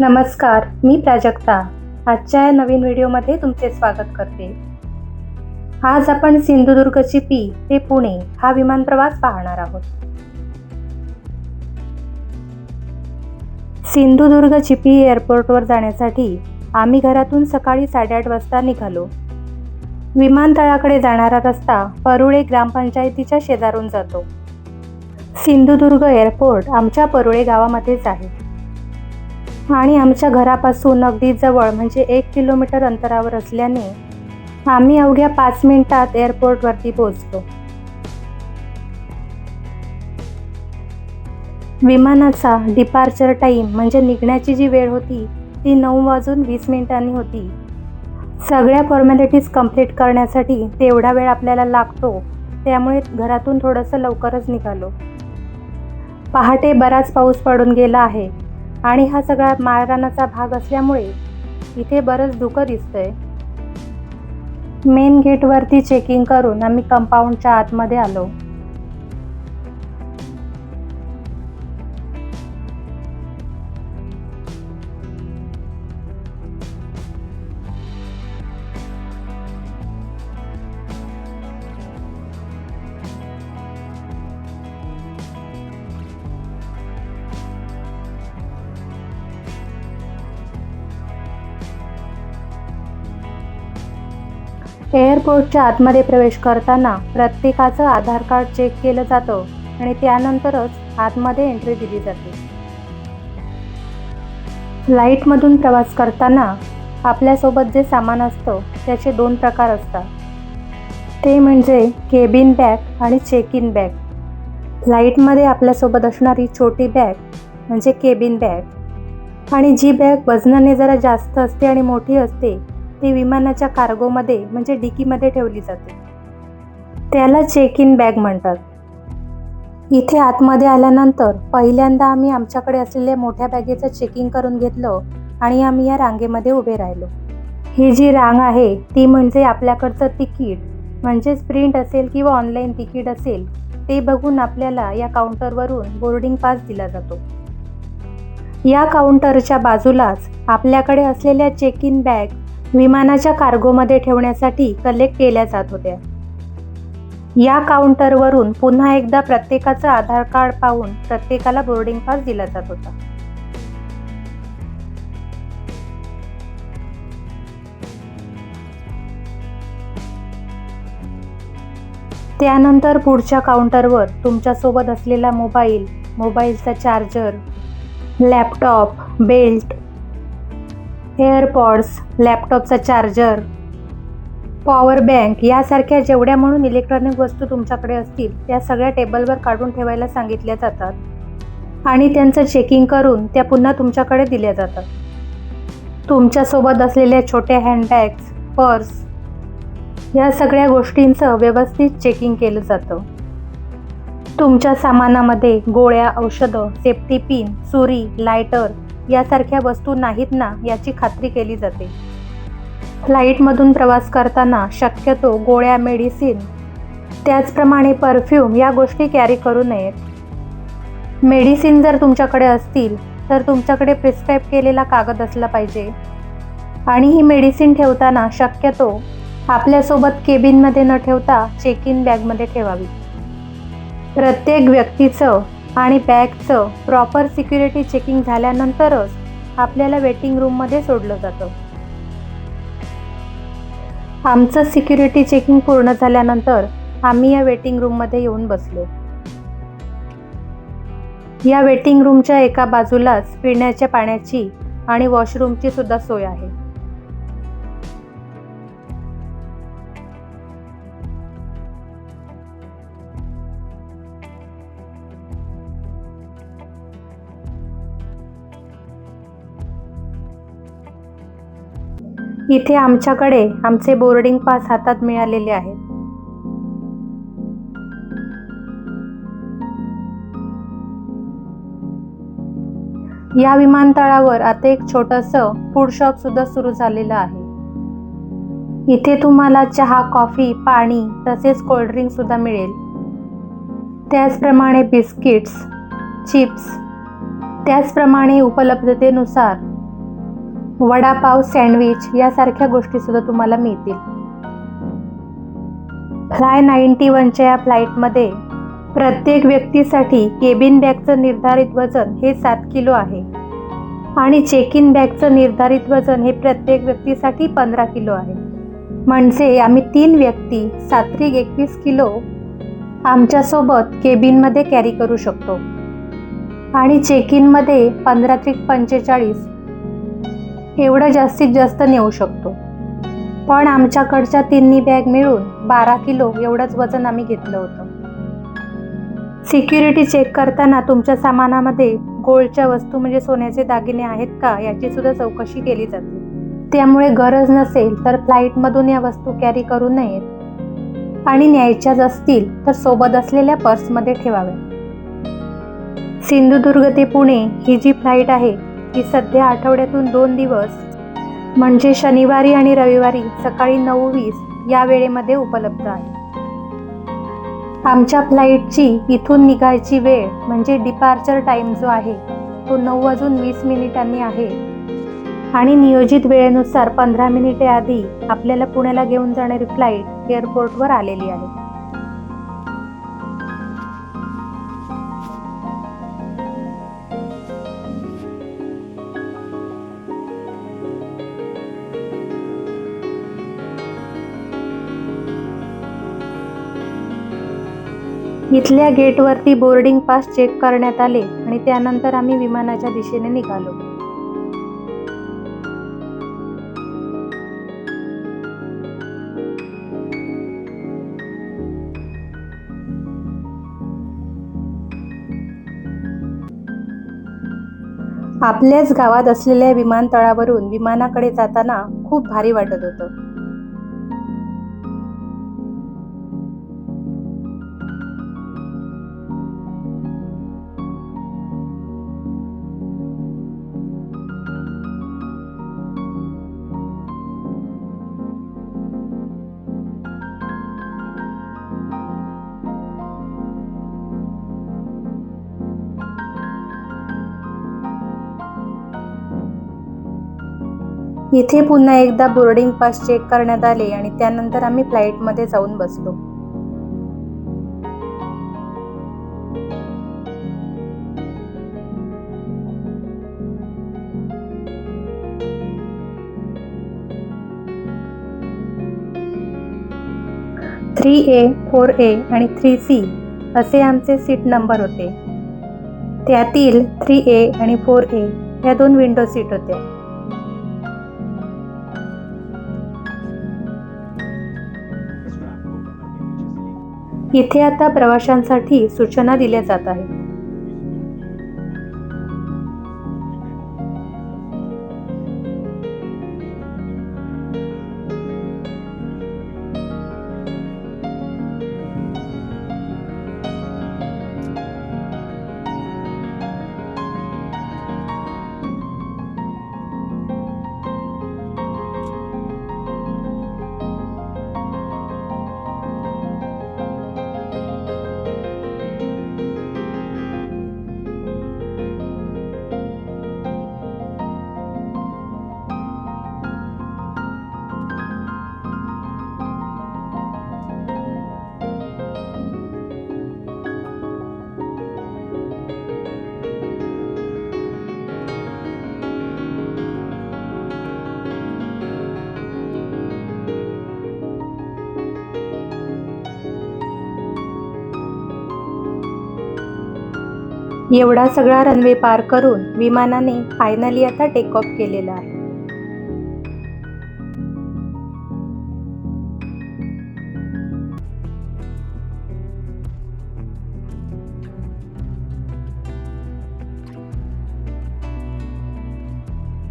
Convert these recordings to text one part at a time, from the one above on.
नमस्कार मी प्राजक्ता. आजच्या या नवीन व्हिडिओमध्ये तुमचे स्वागत करते. आज आपण सिंधुदुर्गची पी ते पुणे हा विमान प्रवास पाहणार आहोत. सिंधुदुर्ग चिपी एअरपोर्टवर जाण्यासाठी आम्ही घरातून सकाळी साडेआठ वाजता निघालो. विमानतळाकडे जाणारा रस्ता परुळे ग्रामपंचायतीच्या शेजारून जातो. सिंधुदुर्ग एअरपोर्ट आमच्या परुळे गावामध्येच आहे. आणि आमच्या घरापासून अगदी जवळ म्हणजे एक किलोमीटर अंतरावर असल्याने आम्ही अवघ्या पाच मिनिटात एअरपोर्टवरती पोहोचलो. विमानाचा डिपार्चर टाईम म्हणजे निघण्याची जी वेळ होती ती नऊ वाजून वीस मिनिटांनी होती. सगळ्या फॉर्मॅलिटीज कंप्लीट करण्यासाठी तेवढा वेळ आपल्याला लागतो त्यामुळे घरातून थोडंसं लवकरच निघालो. पहाटे बराच पाऊस पडून गेला आहे. आणि हा सगळा माळरानाचा भाग असल्यामुळे इथे बरंच धुकं दिसतंय. मेन गेटवरती चेकिंग करून आम्ही कंपाऊंडच्या आतमध्ये आलो. एअरपोर्टच्या आतमध्ये प्रवेश करताना प्रत्येकाचं आधार कार्ड चेक केलं जातं आणि त्यानंतरच आतमध्ये एंट्री दिली जाते. फ्लाईटमधून प्रवास करताना आपल्यासोबत जे सामान असतं त्याचे दोन प्रकार असतात. ते म्हणजे केबिन बॅग आणि चेक इन बॅग. फ्लाईटमध्ये आपल्यासोबत असणारी छोटी बॅग म्हणजे केबिन बॅग. आणि जी बॅग वजनाने जरा जास्त असते आणि मोठी असते ती विमानाच्या कार्गोमध्ये म्हणजे डिकीमध्ये ठेवली जाते. त्याला चेक इन बॅग म्हणतात. इथे आतमध्ये आल्यानंतर पहिल्यांदा आम्ही आमच्याकडे असलेल्या मोठ्या बॅगेचं चेकिंग करून घेतलं आणि आम्ही या रांगेमध्ये उभे राहिलो. ही जी रांग आहे ती म्हणजे आपल्याकडचं तिकीट म्हणजेच प्रिंट असेल किंवा ऑनलाईन तिकीट असेल ते बघून आपल्याला या काउंटरवरून बोर्डिंग पास दिला जातो. या काउंटरच्या बाजूलाच आपल्याकडे असलेल्या चेक इन बॅग विमानाच्या कार्गोमध्ये ठेवण्यासाठी कलेक्ट केल्या जात होत्या. या काउंटरवरून पुन्हा एकदा प्रत्येकाचं आधार कार्ड पाहून प्रत्येकाला बोर्डिंग पास दिला जात होता. त्यानंतर पुढच्या काउंटरवर तुमच्यासोबत असलेला मोबाईल मोबाईलचा चार्जर लॅपटॉप बेल्ट एअरपॉड्स लॅपटॉपचा चार्जर पॉवर बँक यासारख्या जेवढ्या म्हणून इलेक्ट्रॉनिक वस्तू तुमच्याकडे असतील त्या सगळ्या टेबलवर काढून ठेवायला सांगितल्या जातात. आणि त्यांचं चेकिंग करून त्या पुन्हा तुमच्याकडे दिल्या जातात. तुमच्यासोबत असलेल्या छोट्या हँडबॅग्स पर्स या सगळ्या गोष्टींचं व्यवस्थित चेकिंग केलं जातं. तुमच्या सामानामध्ये गोळ्या औषधं सेफ्टी पिन सुरी लायटर यासारख्या वस्तू नाहीत ना याची खात्री केली जाते. फ्लाईटमधून प्रवास करताना शक्यतो गोळ्या मेडिसिन त्याचप्रमाणे परफ्यूम या गोष्टी कॅरी करू नयेत. मेडिसिन जर तुमच्याकडे असतील तर तुमच्याकडे प्रिस्क्राईब केलेला कागद असला पाहिजे. आणि ही मेडिसिन ठेवताना शक्यतो आपल्यासोबत केबिनमध्ये न ठेवता चेक इन बॅगमध्ये ठेवावी. प्रत्येक व्यक्तीचं आणि बॅगचं प्रॉपर सिक्युरिटी चेकिंग झाल्यानंतरच आपल्याला वेटिंग रूममध्ये सोडलं जातं. आमचं सिक्युरिटी चेकिंग पूर्ण झाल्यानंतर आम्ही या वेटिंग रूममध्ये येऊन बसलो. या वेटिंग रूमच्या एका बाजूलाच पिण्याच्या पाण्याची आणि वॉशरूमची सुद्धा सोय आहे. इथे आमच्याकडे आमचे बोर्डिंग पास हातात मिळालेले आहेत. या विमानतळावर आता एक छोटंसं फूड शॉप सुद्धा सुरू झालेलं आहे. इथे तुम्हाला चहा कॉफी पाणी तसेच कोल्ड्रिंक सुद्धा मिळेल. त्याचप्रमाणे बिस्किट्स चिप्स त्याचप्रमाणे उपलब्धतेनुसार वडापाव सँडविच यासारख्या गोष्टीसुद्धा तुम्हाला मिळतील. फ्लाय नाईन्टी वनच्या या फ्लाईटमध्ये प्रत्येक व्यक्तीसाठी केबिन बॅगचं निर्धारित वजन हे सात किलो आहे. आणि चेक इन बॅगचं निर्धारित वजन हे प्रत्येक व्यक्तीसाठी पंधरा किलो आहे. म्हणजे आम्ही तीन व्यक्ती सात्विक एकवीस किलो आमच्यासोबत केबिनमध्ये कॅरी करू शकतो. आणि चेक इनमध्ये पंधरा त्रिक पंचेचाळीस एवढं जास्तीत जास्त नेऊ शकतो. पण आमच्याकडच्या तिन्ही बॅग मिळून बारा किलो एवढंच वजन आम्ही घेतलं होतं. सिक्युरिटी चेक करताना तुमच्या सामानामध्ये गोल्डच्या वस्तू म्हणजे सोन्याचे दागिने आहेत का याची सुद्धा चौकशी केली जाते. त्यामुळे गरज नसेल तर फ्लाईटमधून या वस्तू कॅरी करू नयेत. आणि न्यायच्याच असतील तर सोबत असलेल्या पर्समध्ये ठेवाव्या सिंधुदुर्ग ते पुणे ही जी फ्लाईट आहे की सध्या आठवड्यातून दोन दिवस म्हणजे शनिवारी आणि रविवारी सकाळी नऊ वीस या वेळेमध्ये उपलब्ध आहे. आमच्या फ्लाईटची इथून निघायची वेळ म्हणजे डिपार्चर टाईम जो आहे तो नऊ वाजून वीस मिनिटांनी आहे. आणि नियोजित वेळेनुसार पंधरा मिनिटे आधी आपल्याला पुण्याला घेऊन जाणारी फ्लाईट एअरपोर्टवर आलेली आहे. इथल्या गेटवरती बोर्डिंग पास चेक करण्यात आले आणि त्यानंतर आम्ही विमानाच्या दिशेने निघालो. आपल्याच गावात असलेल्या विमानतळावरून विमानाकडे जाताना खूप भारी वाटत होतं. इथे पुन्हा एकदा बोर्डिंग पास चेक करण्यात आले आणि त्यानंतर आम्ही फ्लाईटमध्ये जाऊन बसलो. थ्री ए फोर ए आणि थ्री सी असे आमचे सीट नंबर होते. त्यातील थ्री ए आणि फोर ए या दोन विंडो सीट होत्या. इथे आता प्रवाशांसाठी सूचना दिल्या जात आहेत. एवढा सगळा रनवे पार करून विमानाने फायनली आता टेक ऑफ केलेला आहे.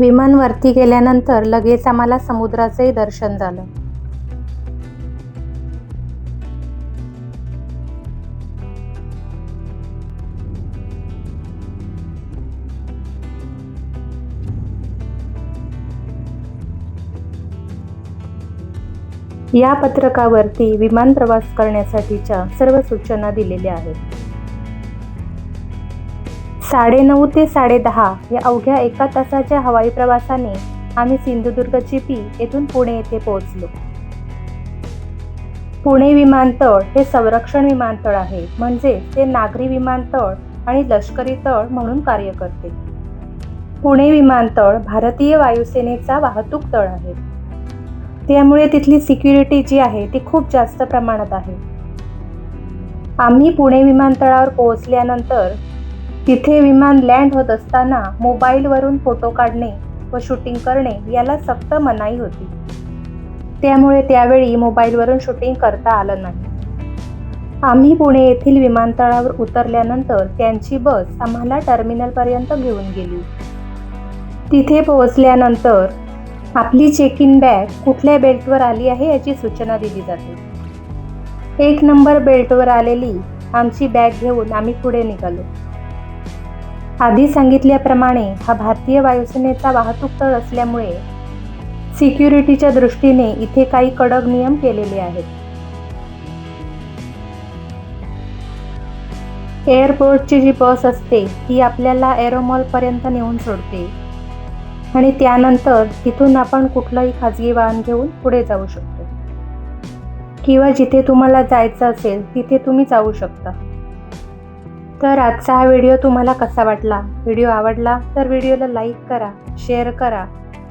विमान वरती गेल्यानंतर लगेच आम्हाला समुद्राचंही दर्शन झालं. या पत्रकावरती विमान प्रवास करण्यासाठीच्या सर्व सूचना दिलेल्या आहेत. साडेनऊ ते साडेदहा या अवघ्या एका तासाच्या हवाई प्रवासाने आम्ही सिंधुदुर्ग चिपी येथून पुणे येथे पोहोचलो. पुणे विमानतळ हे संरक्षण विमानतळ आहे म्हणजे ते नागरी विमानतळ आणि लष्करी तळ म्हणून कार्य करते. पुणे विमानतळ भारतीय वायुसेनेचा वाहतूक तळ आहे. त्यामुळे तिथली सिक्युरिटी जी आहे ती खूप जास्त प्रमाणात आहे. आम्ही पुणे विमानतळावर पोहोचल्यानंतर तिथे विमान लँड होत असताना मोबाईलवरून फोटो काढणे व शूटिंग करणे याला सक्त मनाई होती. त्यामुळे त्यावेळी मोबाईलवरून शूटिंग करता आलं नाही. आम्ही पुणे येथील विमानतळावर उतरल्यानंतर त्यांची बस आम्हाला टर्मिनलपर्यंत घेऊन गेली. तिथे पोहोचल्यानंतर आपली चेक इन बॅग कुठल्या बेल्टवर आली आहे याची सूचना दिली जाते. एक नंबर बेल्टवर आलेली आमची बॅग घेऊन आम्ही पुढे निघालो. आधी सांगितल्याप्रमाणे हा भारतीय वायुसेनेचा वाहतूक तळ असल्यामुळे सिक्युरिटीच्या दृष्टीने इथे काही कडक नियम केलेले आहेत. एअरपोर्टची जी बस असते ती आपल्याला एरोमॉलपर्यंत नेऊन सोडते. आणि त्यानंतर तिथून आपण कुठलंही खाजगी वाहन घेऊन पुढे जाऊ शकतो. किंवा जिथे तुम्हाला जायचं असेल तिथे तुम्ही जाऊ शकता. तर आजचा हा व्हिडिओ तुम्हाला कसा वाटला? व्हिडिओ आवडला तर व्हिडिओला लाईक करा शेअर करा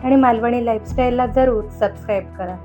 आणि मालवणी लाईफस्टाईलला जरूर सबस्क्राईब करा.